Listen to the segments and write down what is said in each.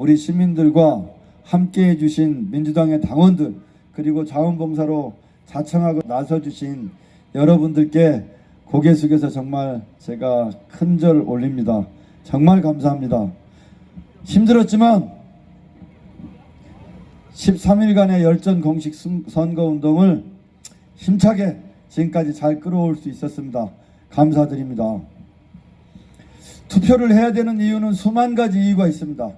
우리 시민들과 함께 해 주신 민주당의 당원들 그리고 자원봉사로 자청하고 나서주신 여러분들께 고개 숙여서 정말 제가 큰 절 올립니다. 정말 감사합니다. 힘들었지만 13일간의 열전 공식 승- 선거 운동을 힘차게 지금까지 잘 끌어올 수 있었습니다. 감사드립니다. 투표를 해야 되는 이유는 수만 가지 이유가 있습니다.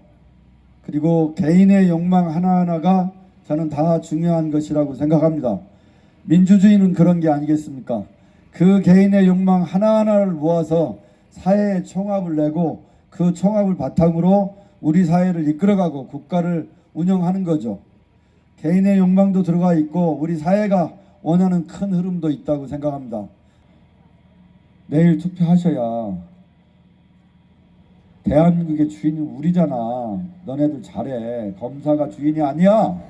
그리고 개인의 욕망 하나하나가 저는 다 중요한 것이라고 생각합니다. 민주주의는 그런 게 아니겠습니까? 그 개인의 욕망 하나하나를 모아서 사회의 총합을 내고 그 총합을 바탕으로 우리 사회를 이끌어가고 국가를 운영하는 거죠. 개인의 욕망도 들어가 있고 우리 사회가 원하는 큰 흐름도 있다고 생각합니다. 내일 투표하셔야 대한민국의 주인은 우리잖아. 너네들 잘해. 검사가 주인이 아니야.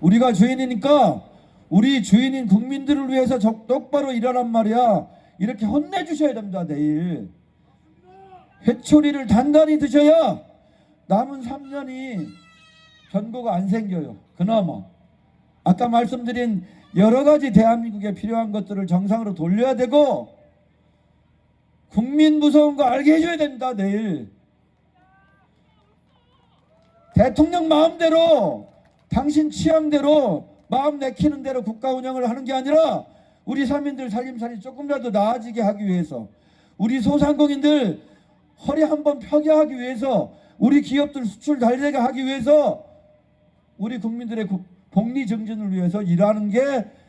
우리가 주인이니까 우리 주인인 국민들을 위해서 적- 똑바로 일하란 말이야. 이렇게 혼내주셔야 됩니다. 내일. 회초리를 단단히 드셔야 남은 3년이 변고가 안 생겨요. 그나마. 아까 말씀드린 여러 가지 대한민국에 필요한 것들을 정상으로 돌려야 되고 국민 무서운 거 알게 해줘야 된다 내일. 대통령 마음대로 당신 취향대로 마음 내키는 대로 국가 운영을 하는 게 아니라 우리 서민들 살림살이 조금이라도 나아지게 하기 위해서 우리 소상공인들 허리 한번 펴게 하기 위해서 우리 기업들 수출 잘 되게 하기 위해서 우리 국민들의 국- 복리 정진을 위해서 일하는 게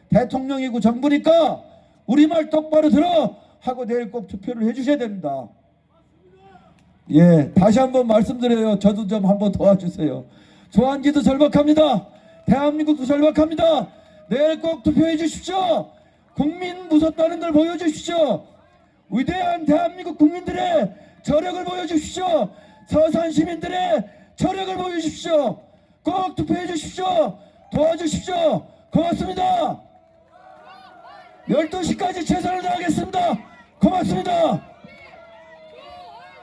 대통령이고 정부니까 우리 말 똑바로 들어 하고 내일 꼭 투표를 해주셔야 됩니다. 예, 다시 한번 말씀드려요. 저도 좀 한번 도와주세요. 조한기도 절박합니다. 대한민국도 절박합니다. 내일 꼭 투표해 주십시오. 국민 무섭다는 걸 보여주십시오. 위대한 대한민국 국민들의 저력을 보여주십시오. 서산 시민들의 저력을 보여주십시오. 꼭 투표해 주십시오. 도와주십시오. 고맙습니다. 12시까지 최선을 다 고맙습니다.